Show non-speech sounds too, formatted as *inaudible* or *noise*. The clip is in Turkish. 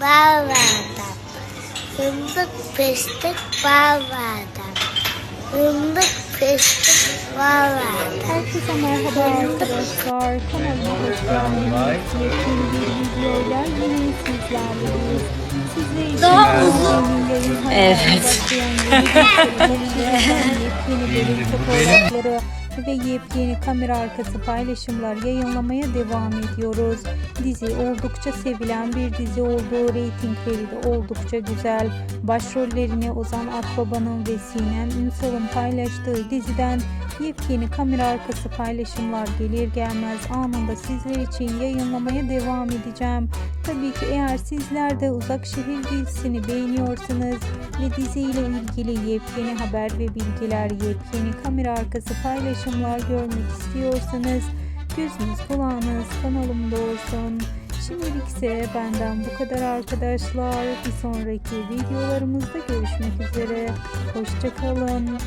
bağlardan. Fındık fıstık bağlardan. Fındık fıstık bağlardan. Herkese merhaba arkadaşlar. Kanalıma hoş geldiniz. Yepyeni bir videoyla yine sizlerleyiz. Sizler için başlayan yeni videolardan yepyeni bölüm *laughs* fotoğrafları ve yepyeni kamera arkası paylaşımlar yayınlamaya devam ediyoruz. Dizi oldukça sevilen bir dizi olduğu reytingleri de oldukça güzel. Başrollerini Ozan Akbaba'nın ve Sinem Ünsal'ın paylaştığı diziden yepyeni kamera arkası paylaşımlar gelir gelmez anında sizler için yayınlamaya devam edeceğim. Tabii ki eğer sizler de Uzak Şehir dizisini beğeniyorsanız ve diziyle ilgili yepyeni haber ve bilgiler, yepyeni kamera arkası paylaşımlar görmek istiyorsanız gözünüz kulağınız kanalımda olsun. Şimdilik ise benden bu kadar arkadaşlar. Bir sonraki videolarımızda görüşmek üzere. Hoşçakalın.